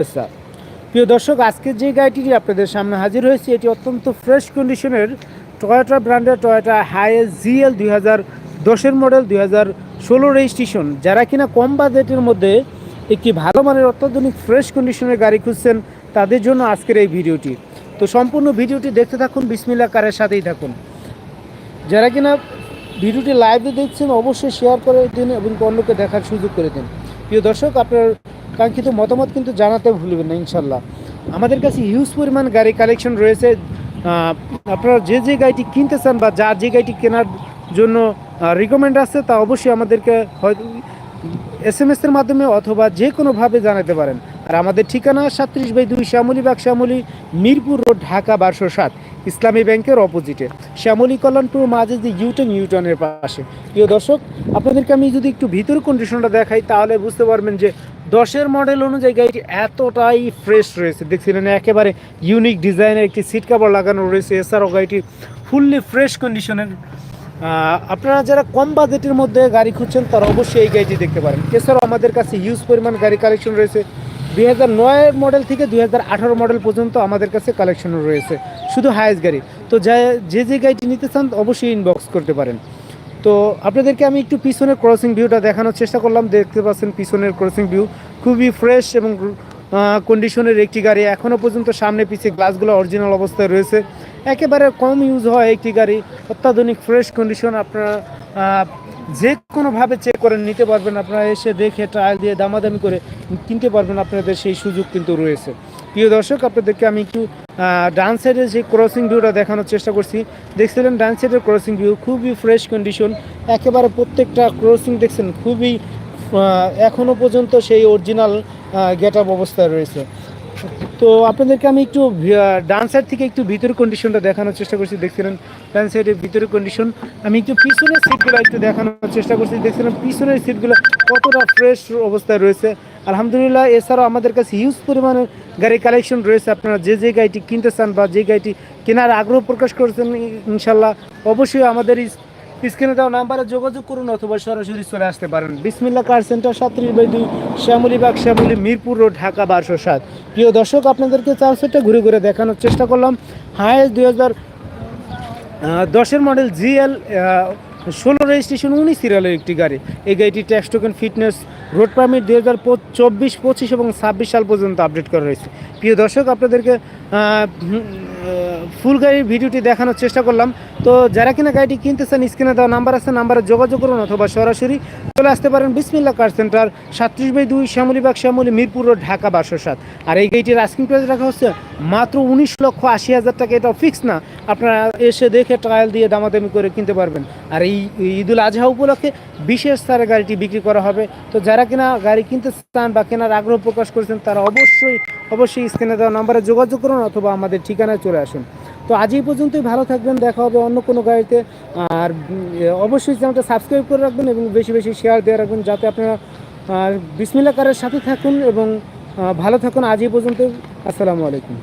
শুভেচ্ছা প্রিয় দর্শক, আজকের যে গাড়িটি আপনাদের সামনে হাজির হয়েছে, এটি অত্যন্ত ফ্রেশ কন্ডিশনের টয়োটা ব্র্যান্ডের টয়োটা হাইএস জিএল দুই হাজার দশের মডেল দুই হাজার ষোলো রেজিস্ট্রেশন যারা কিনা কম বাজেটের মধ্যে একটি ভালো মানের অত্যাধুনিক ফ্রেশ কন্ডিশনের গাড়ি খুঁজছেন, তাদের জন্য আজকের এই ভিডিওটি। তো সম্পূর্ণ ভিডিওটি দেখতে থাকুন বিসমিল্লা কারের সাথেই থাকুন। যারা কিনা ভিডিওটি লাইভে দেখছেন, অবশ্যই শেয়ার করে দিন এবং অন্যকে দেখার সুযোগ করে দিন। প্রিয় দর্শক, আপনার কাঙ্ক্ষিত মতামত কিন্তু জানাতে ভুলবেন না, ইনশাল্লাহ। আমাদের কাছে হিউজ পরিমাণ গাড়ি কালেকশন রয়েছে। আপনারা যে যে গাড়িটি কিনতে চান বা যার যে গাড়িটি কেনার জন্য রিকমেন্ড আছে, তা অবশ্যই আমাদেরকে হয়তো এস এম এর মাধ্যমে অথবা যে কোনোভাবে জানাতে পারেন। আর আমাদের ঠিকানা সাতত্রিশ বাই দুই শ্যামলী বাগ শ্যামলী, মিরপুর রোড, ঢাকা বারোশো সাত, ইসলামী ব্যাংকের অপোজিটে। শ্যামলী কল্যাণপুর মাঝে যে ইউটন ইউটার্নের পাশে। প্রিয় দর্শক, আপনাদেরকে আমি যদি একটু ভিতর কন্ডিশনটা দেখাই, তাহলে বুঝতে পারবেন যে দশের মডেল অনুযায়ী গাড়িটি এতটাই ফ্রেশ রয়েছে। দেখছিলেন একেবারে ইউনিক ডিজাইনের একটি সিট কাভার লাগানো রয়েছে। এছাড়াও গাড়িটি ফুললি ফ্রেশ কন্ডিশনের আপনারা যারা কম বাজেটের মধ্যে গাড়ি খুঁজছেন, তারা অবশ্যই এই গাড়িটি দেখতে পারেন। এছাড়াও আমাদের কাছে হিউজ পরিমাণ গাড়ি কালেকশন রয়েছে। দুই হাজার নয়ের মডেল থেকে দুই হাজার আঠারো মডেল পর্যন্ত আমাদের কাছে কালেকশন রয়েছে, শুধু হায়েস্ট গাড়ি। তো যা, যে যে গাড়িটি নিতে চান, অবশ্যই ইনবক্স করতে পারেন। তো আপনাদেরকে আমি একটু পিছনের ক্রসিং ভিউটা দেখানোর চেষ্টা করলাম, দেখতে পাচ্ছেন পিছনের ক্রসিং ভিউ খুবই ফ্রেশ এবং কন্ডিশনের একটি গাড়ি। এখনও পর্যন্ত সামনে পিছিয়ে গ্লাসগুলো অরিজিনাল অবস্থায় রয়েছে। একেবারে কম ইউজ হয় একটি গাড়ি। অত্যাধুনিক ফ্রেশ কন্ডিশন আপনারা যে কোনোভাবে চেক করে নিতে পারবেন। আপনারা এসে দেখে ট্রায়াল দিয়ে দামাদামি করে কিনতে পারবেন। আপনাদের সেই সুযোগ কিন্তু রয়েছে। প্রিয় দর্শক, আপনাদেরকে আমি একটু ডান সাইডের যে ক্রসিং ভিউটা দেখানোর চেষ্টা করছি। দেখছিলেন, ডান সাইডের ক্রসিং ভিউ খুবই ফ্রেশ কন্ডিশন একেবারে প্রত্যেকটা ক্রসিং দেখছেন, খুবই এখনও পর্যন্ত সেই অরিজিনাল গেট অবস্থায় রয়েছে। তো আপনাদেরকে আমি একটু ডান সাইড থেকে একটু ভিতরের কন্ডিশনটা দেখানোর চেষ্টা করছি, দেখছিলেন? ডান সাইডের ভিতরের কন্ডিশন আমি একটু পিছনের সিটগুলো একটু দেখানোর চেষ্টা করছি দেখছিলাম পিছনের সিটগুলো কতটা ফ্রেশ অবস্থায় রয়েছে। আলহামদুলিল্লাহ, এছাড়াও আমাদের কাছে হিউজ পরিমাণের গাড়ি কালেকশন রয়েছে। আপনারা যে যে গাড়িটি কিনতে চান বা যে গাড়িটি কেনার আগ্রহ প্রকাশ করেছেন ইনশাল্লাহ অবশ্যই আমাদের স্ক্রিনে দেওয়া নাম্বারে যোগাযোগ করুন অথবা সরাসরি চলে আসতে পারেন। বিসমিল্লা কার সেন্টার সাতত্রিশ বাই দুই, শ্যামলীবাগ, শ্যামলী, মিরপুর রোড, ঢাকা বারোশো সাত। প্রিয় দর্শক, আপনাদেরকে চার সেটটা ঘুরে ঘুরে দেখানোর চেষ্টা করলাম। হায়েস্ট দুই হাজার দশের মডেল জিএল ষোলো রেজিস্ট্রেশন, উনিশ সিরিয়ালের একটি গাড়ি। এই গাড়িটি tax token, fitness, road permit দুই হাজার চব্বিশ, পঁচিশ এবং ছাব্বিশ সাল পর্যন্ত আপডেট করা রয়েছে। প্রিয় দর্শক, আপনাদেরকে ফুল গাড়ির ভিডিওটি দেখানোর চেষ্টা করলাম। তো যারা কিনা গাড়িটি কিনতে চান স্ক্রিনে দেওয়া নাম্বার আছে, নাম্বারে যোগাযোগ করুন অথবা সরাসরি চলে আসতে পারেন বিসমিল্লা কার সেন্টার, সাতত্রিশ বাই দুই শ্যামলীবাগ শ্যামলী মিরপুর রোড, ঢাকা বারোশো সাত আর এই গাড়িটির আস্কিং প্রাইস রাখা হচ্ছে মাত্র উনিশ লক্ষ আশি হাজার টাকা। এটা ফিক্স না, আপনারা এসে দেখে ট্রায়াল দিয়ে দামাদামি করে কিনতে পারবেন। আর এই ঈদুল আজহা উপলক্ষে বিশেষ তারে গাড়িটি বিক্রি করা হবে। তো যারা কিনা গাড়ি কিনতে চান বা কেনার আগ্রহ প্রকাশ করেছেন, তারা অবশ্যই অবশ্যই স্ক্রিনে দেওয়া নাম্বারে যোগাযোগ করুন অথবা আমাদের ঠিকানায় চলে আসুন। তো আজ এই পর্যন্তই, ভালো থাকবেন, দেখা হবে অন্য কোনো গাড়িতে। আর অবশ্যই চ্যানেলটা সাবস্ক্রাইব করে রাখবেন এবং বেশি বেশি শেয়ার দিয়ে রাখবেন যাতে আপনারা বিসমিল্লা কারের সাথে থাকুন এবং ভালো থাকুন। আজ এই পর্যন্ত আসসালামু আলাইকুম।